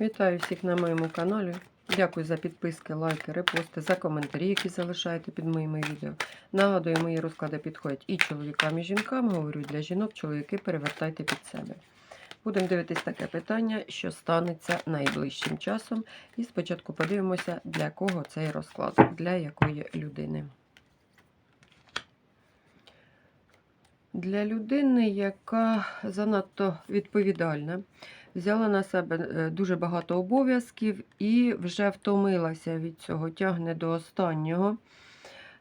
Вітаю всіх на моєму каналі. Дякую за підписки, лайки, репости, за коментарі, які залишаєте під моїми відео. Нагадую, мої розклади підходять і чоловікам, і жінкам. Говорю для жінок, чоловіки перевертайте під себе. Будемо дивитись таке питання, що станеться найближчим часом. І спочатку подивимося, для кого цей розклад, для якої людини. Для людини, яка занадто відповідальна, взяла на себе е, дуже багато обов'язків і вже втомилася від цього, тягне до останнього.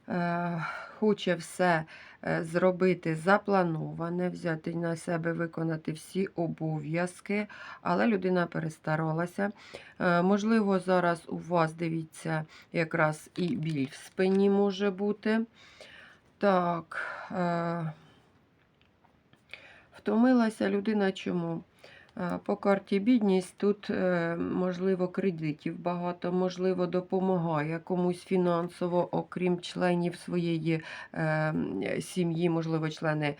Е, Хоче все е, зробити заплановане, взяти на себе виконати всі обов'язки, але людина перестаралася. Можливо, зараз у вас дивіться якраз і біль в спині може бути. Так, втомилася людина чому? Е, По карті бідність тут, е, можливо, кредитів багато, можливо, допомагає комусь фінансово, окрім членів своєї е, сім'ї, можливо, члени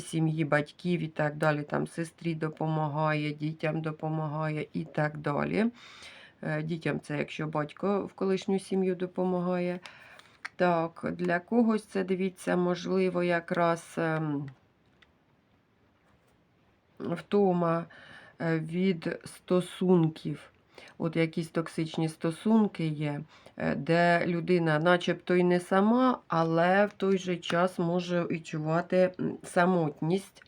сім'ї, батьків і так далі. Там сестрі допомагає, дітям допомагає і так далі. Дітям це якщо батько в колишню сім'ю допомагає. Так, для когось це дивіться, можливо, якраз. Втома е, від стосунків. От якісь токсичні стосунки є, е, де людина начебто й не сама, але в той же час може відчувати самотність.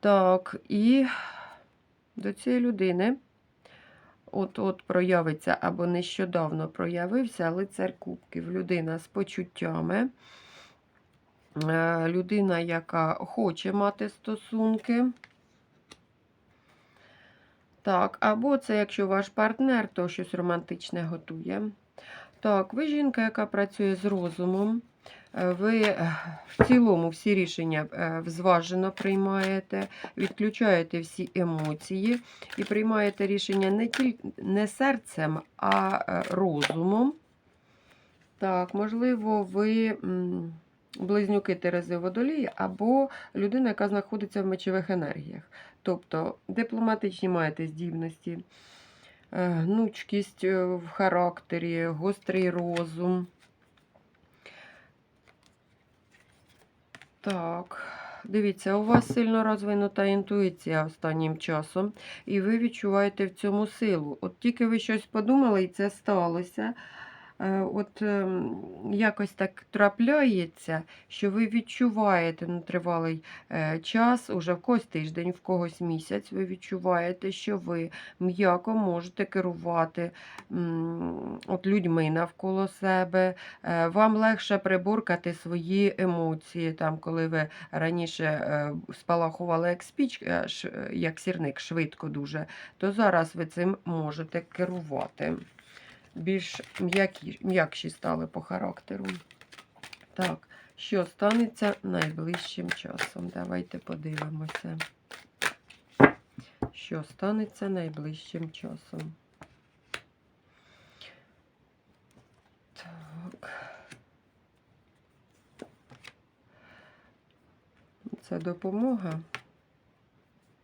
Так, і до цієї людини от-от проявиться або нещодавно проявився лицар кубків. Людина з почуттями. Е, Людина, яка хоче мати стосунки. Так, або це якщо ваш партнер, то щось романтичне готує. Так, ви жінка, яка працює з розумом. е, Ви е, в цілому всі рішення зважено приймаєте, відключаєте всі емоції і приймаєте рішення не тільки не серцем, а розумом. Так, можливо, ви близнюки Терези Водолії або людина, яка знаходиться в мечових енергіях. Тобто дипломатичні маєте здібності, е, гнучкість е, в характері, гострий розум. Так, дивіться, у вас сильно розвинута інтуїція останнім часом, і ви відчуваєте в цьому силу. От тільки ви щось подумали, і це сталося. Е, От ем, якось так трапляється, що ви відчуваєте на тривалий е, час, уже в когось тиждень, в когось місяць, ви відчуваєте, що ви м'яко можете керувати от людьми навколо себе. Е, Вам легше приборкати свої емоції, там, коли ви раніше спалахували як спічка, ш- як сірник швидко дуже, то зараз ви цим можете керувати більш м'якші стали по характеру. Так, що станеться найближчим часом? Давайте подивимося. Що станеться найближчим часом? Так. Це допомога.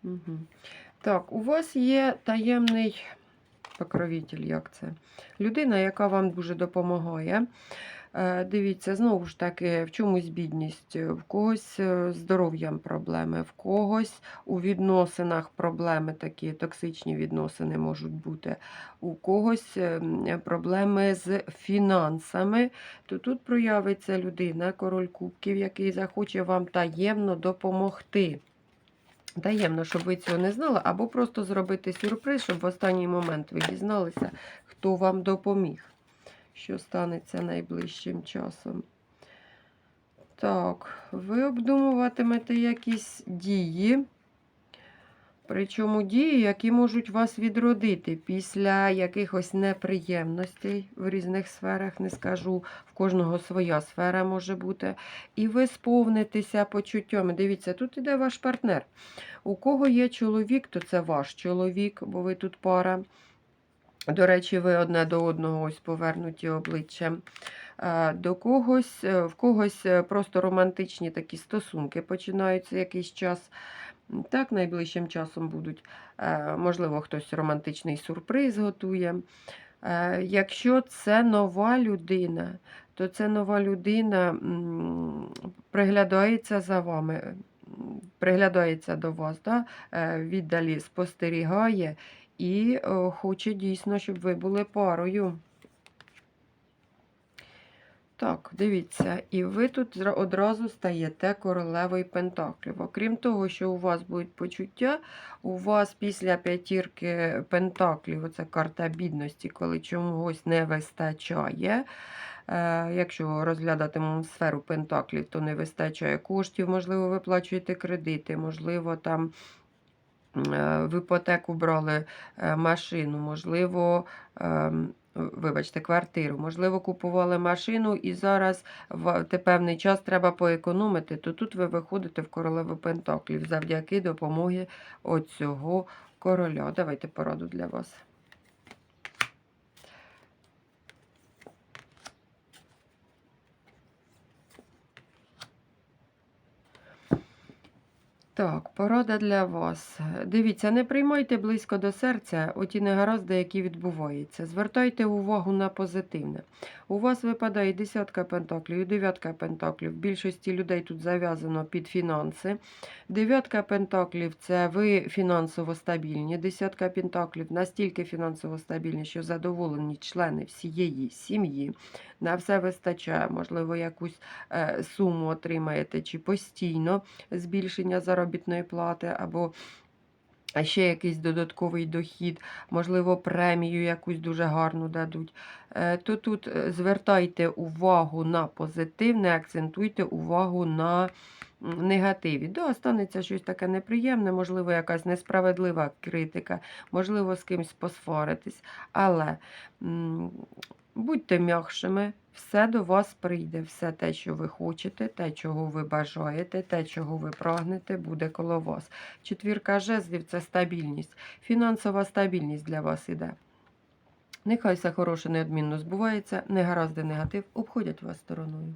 Угу. Так, у вас є таємний покровитель, як це? Людина, яка вам дуже допомагає. Е, Дивіться, знову ж таки, в чомусь бідність, в когось е, здоров'ям проблеми, в когось у відносинах проблеми такі, токсичні відносини можуть бути, у когось е, проблеми з фінансами, то тут проявиться людина, король кубків, який захоче вам таємно допомогти. Таємно, щоб ви цього не знали, або просто зробити сюрприз, щоб в останній момент ви дізналися, хто вам допоміг, що станеться найближчим часом. Так, ви обдумуватимете якісь дії, причому дії, які можуть вас відродити після якихось неприємностей в різних сферах, не скажу, в кожного своя сфера може бути. І ви сповнитеся почуттями. Дивіться, тут іде ваш партнер. У кого є чоловік, то це ваш чоловік, бо ви тут пара. До речі, ви одне до одного ось повернуті обличчям. Е, До когось, е, в когось е, просто романтичні такі стосунки починаються якийсь час. Так, найближчим часом будуть, е, можливо, хтось романтичний сюрприз готує. Е, Якщо це нова людина, то це нова людина приглядається за вами, приглядається до вас, да? е, віддалі спостерігає і е, хоче дійсно, щоб ви були парою. Так, дивіться, і ви тут одразу стаєте королевою Пентаклів. Окрім того, що у вас будуть почуття, у вас після п'ятірки Пентаклів, оце карта бідності, коли чогось не вистачає. Е, якщо розглядатимемо сферу Пентаклів, то не вистачає коштів, можливо, виплачуєте кредити, можливо, там е, в іпотеку брали е, машину, можливо, ем, вибачте, квартиру, можливо, купували машину і зараз в певний час треба поекономити, то тут ви виходите в королеву Пентаклів завдяки допомоги оцього короля. Давайте пораду для вас. Так, порада для вас. Дивіться, не приймайте близько до серця оті негаразди, які відбуваються. Звертайте увагу на позитивне. У вас випадає десятка пентаклів і дев'ятка пентаклів. Більшості людей тут зав'язано під фінанси. Дев'ятка пентаклів це ви фінансово стабільні. Десятка пентаклів настільки фінансово стабільні, що задоволені члени всієї сім'ї. На все вистачає, можливо, якусь е, суму отримаєте чи постійно збільшення заробітної плати, або ще якийсь додатковий дохід, можливо, премію якусь дуже гарну дадуть. Е, То тут е, звертайте увагу на позитив, не акцентуйте увагу на негативі. Да, станеться щось таке неприємне, можливо, якась несправедлива критика, можливо, з кимось посваритись. Але будьте м'якшими, все до вас прийде, все те, що ви хочете, те, чого ви бажаєте, те, чого ви прагнете, буде коло вас. Четвірка жезлів це стабільність, фінансова стабільність для вас іде. Нехай все хороше неодмінно збувається, негаразди негатив обходять вас стороною.